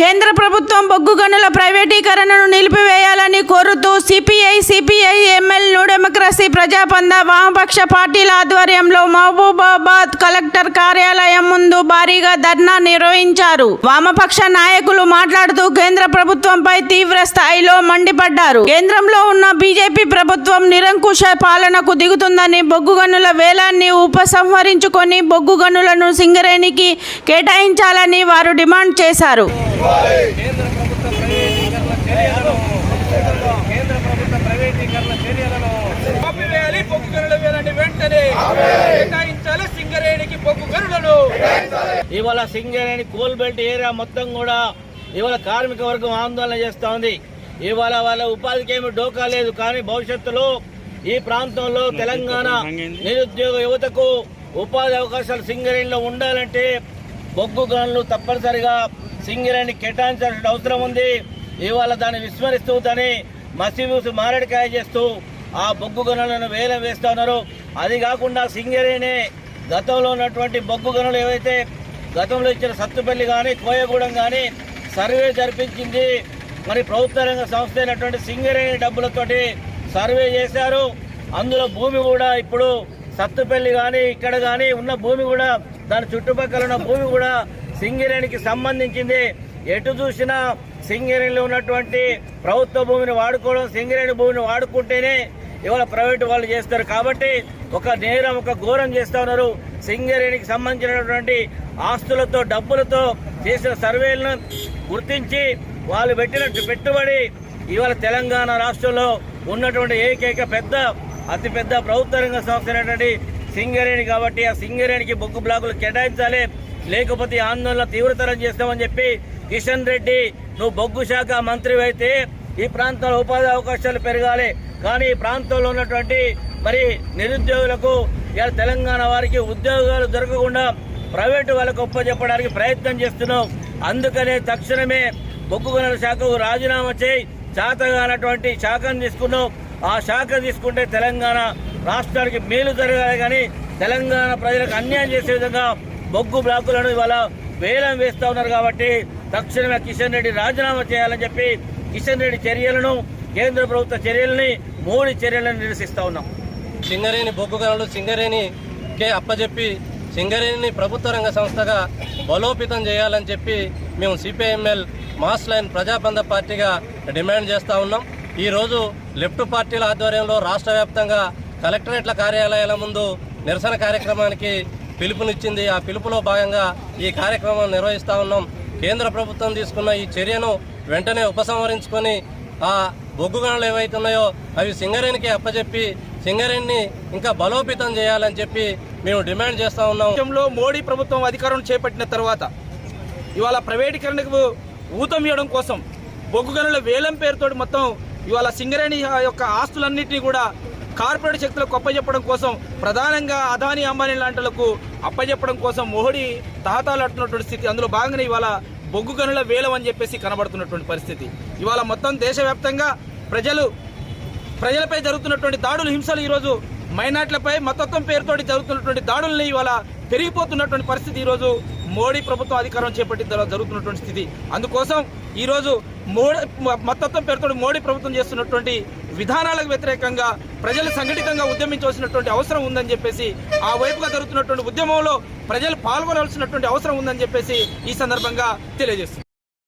కేంద్ర ప్రభుత్వం బొగ్గు గనుల ప్రైవేటీకరణను నిలిపివేయాలని కోరుతూ CPI CPI ML new democracy ప్రజాపంద వామపక్ష పార్టీల ఆధ్వర్యంలో మహబూబాబాద్ కలెక్టర్ కార్యాలయం ముందు భారీగా ధర్నా నిర్వహించారు. వామపక్ష నాయకులు మాట్లాడుతూ కేంద్ర ప్రభుత్వంపై తీవ్ర స్థాయిలో మండిపడ్డారు. కేంద్రంలో ఉన్న బీజేపీ ప్రభుత్వం నిరంకుశ పాలనకు దిగుతుందని బొగ్గు గనుల వేలాన్ని ఉపసంహరించుకొని బొగ్గు గనులను సింగరేణికి కేటాయించాలని వారు డిమాండ్ చేశారు. కేంద్ర ప్రభుత్వ ప్రైవేటీకరణ చర్యలను కేంద్ర ప్రభుత్వ ప్రైవేటీకరణ చర్యలను ఆపివేయాలి బొగ్గు గనుల వేలని వెంటనే. కేటాయించాలి సింగరేణికి బొగ్గు గనులను. ఇవాళ సింగరేణి కోల్ బెల్ట్ ఏరియా మొత్తం కూడా ఇవాళ కార్మిక వర్గం ఆందోళన చేస్తా ఉంది. ఇవాళ వాళ్ళ ఉపాధికి ఏమి డోకా లేదు కానీ భవిష్యత్తులో ఈ ప్రాంతంలో తెలంగాణ నిరుద్యోగ యువతకు ఉపాధి అవకాశాలు సింగరేణిలో ఉండాలంటే బొగ్గు గనులు తప్పనిసరిగా సింగరేణి కేటాయించాల్సిన అవసరం ఉంది. ఇవాళ దాన్ని విస్మరిస్తూ దాన్ని మసిమూసి మారడికాయ చేస్తూ ఆ బొగ్గు గనులను వేలం వేస్తూ ఉన్నారు. అది కాకుండా సింగరేణి గతంలో ఉన్నటువంటి బొగ్గు గనులు ఏవైతే గతంలో ఇచ్చిన సత్తుపల్లి కానీ కోయగూడెం కానీ సర్వే జరిపించింది. మరి ప్రభుత్వ రంగ సంస్థ అయినటువంటి సింగరేణి డబ్బులతోటి సర్వే చేశారు. అందులో భూమి కూడా ఇప్పుడు సత్తుపల్లి కానీ ఇక్కడ కానీ ఉన్న భూమి కూడా దాని చుట్టుపక్కల ఉన్న భూమి కూడా సింగరేణికి సంబంధించింది. ఎటు చూసినా సింగరేణిలో ఉన్నటువంటి ప్రభుత్వ భూమిని వాడుకోవడం సింగరేణి భూమిని వాడుకుంటేనే ఇవాళ ప్రైవేటు వాళ్ళు చేస్తారు. కాబట్టి ఒక నేరం ఒక ఘోరం చేస్తా ఉన్నారు. సింగరేణికి సంబంధించినటువంటి ఆస్తులతో డబ్బులతో చేసిన సర్వేలను గుర్తించి వాళ్ళు పెట్టిన పెట్టుబడి ఇవాళ తెలంగాణ రాష్ట్రంలో ఉన్నటువంటి ఏకైక పెద్ద అతిపెద్ద ప్రభుత్వ రంగ సంస్థ అయినటువంటి సింగరేణి కాబట్టి ఆ సింగరేణికి బొగ్గు బ్లాకులు కేటాయించాలి. లేకపోతే ఆందోళన తీవ్రతరం చేస్తామని చెప్పి కిషన్ రెడ్డి నువ్వు బొగ్గు శాఖ మంత్రి అయితే ఈ ప్రాంతంలో ఉపాధి అవకాశాలు పెరగాలి. కానీ ఈ ప్రాంతంలో ఉన్నటువంటి మరి నిరుద్యోగులకు ఇవాళ తెలంగాణ వారికి ఉద్యోగాలు దొరకకుండా ప్రైవేటు వాళ్ళకు ఒప్పజెప్పడానికి ప్రయత్నం చేస్తున్నాం అందుకనే తక్షణమే బొగ్గు గనుల శాఖకు రాజీనామా చేయి. చాతగానటువంటి శాఖను తీసుకున్నాం ఆ శాఖ తీసుకుంటే తెలంగాణ రాష్ట్రానికి మేలు జరగాలి కానీ తెలంగాణ ప్రజలకు అన్యాయం చేసే విధంగా బొగ్గు బ్లాకులను ఇవాళ వేలం వేస్తూ ఉన్నారు కాబట్టి తక్షణమే కిషన్ రెడ్డి రాజీనామా చేయాలని చెప్పి కిషన్ రెడ్డి చర్యలను కేంద్ర ప్రభుత్వ చర్యలని మూడు చర్యలను నిరసిస్తూ ఉన్నాం. సింగరేణి బొగ్గు గనులు సింగరేణికే అప్పజెప్పి సింగరేణిని ప్రభుత్వ రంగ సంస్థగా బలోపేతం చేయాలని చెప్పి మేము సిపిఐఎంఎల్ మాస్ లైన్ ప్రజాబంధ పార్టీగా డిమాండ్ చేస్తూ ఉన్నాం. ఈరోజు లెఫ్ట్ పార్టీల ఆధ్వర్యంలో రాష్ట్ర వ్యాప్తంగా కలెక్టరేట్ల కార్యాలయాల ముందు నిరసన కార్యక్రమానికి పిలుపునిచ్చింది. ఆ పిలుపులో భాగంగా ఈ కార్యక్రమం నిర్వహిస్తూ ఉన్నాం. కేంద్ర ప్రభుత్వం తీసుకున్న ఈ చర్యను వెంటనే ఉపసంహరించుకొని ఆ బొగ్గు గనులు ఏవైతున్నాయో అవి సింగరేణికి అప్పచెప్పి సింగరేణిని ఇంకా బలోపేతం చేయాలని చెప్పి మేము డిమాండ్ చేస్తా ఉన్నాం. రాష్ట్రంలో మోడీ ప్రభుత్వం అధికారం చేపట్టిన తర్వాత ఇవాళ ప్రైవేటీకరణకు ఊతం ఇవ్వడం కోసం బొగ్గు గనుల వేలం పేరుతో మొత్తం ఇవాళ సింగరేణి యొక్క ఆస్తులన్నింటినీ కూడా కార్పొరేట్ శక్తులకు అప్పచెప్పడం కోసం ప్రధానంగా అదాని అంబానీ లాంటిలకు అప్పచెప్పడం కోసం మోహడి తహతాలాడుతున్నటువంటి స్థితి అందులో భాగంగానే ఇవాళ బొగ్గు గనుల వేలం అని చెప్పేసి కనబడుతున్నటువంటి పరిస్థితి. ఇవాళ మొత్తం దేశవ్యాప్తంగా ప్రజలు ప్రజలపై జరుగుతున్నటువంటి దాడులు హింసలు ఈరోజు మైనార్టీలపై మతత్వం పేరుతోటి జరుగుతున్నటువంటి దాడుల్ని ఇవాళ పెరిగిపోతున్నటువంటి పరిస్థితి ఈరోజు మోడీ ప్రభుత్వం అధికారం చేపట్టిన తర్వాత జరుగుతున్నటువంటి స్థితి. అందుకోసం ఈరోజు మోడీ మతత్వం పేరుతో మోడీ ప్రభుత్వం చేస్తున్నటువంటి విధానాలకు వ్యతిరేకంగా ప్రజలు సంఘటితంగా ఉద్యమించవలసినటువంటి అవసరం ఉందని చెప్పేసి ఆ వైపుగా జరుగుతున్నటువంటి ఉద్యమంలో ప్రజలు పాల్గొనవలసినటువంటి అవసరం ఉందని చెప్పేసి ఈ సందర్భంగా తెలియజేస్తుంది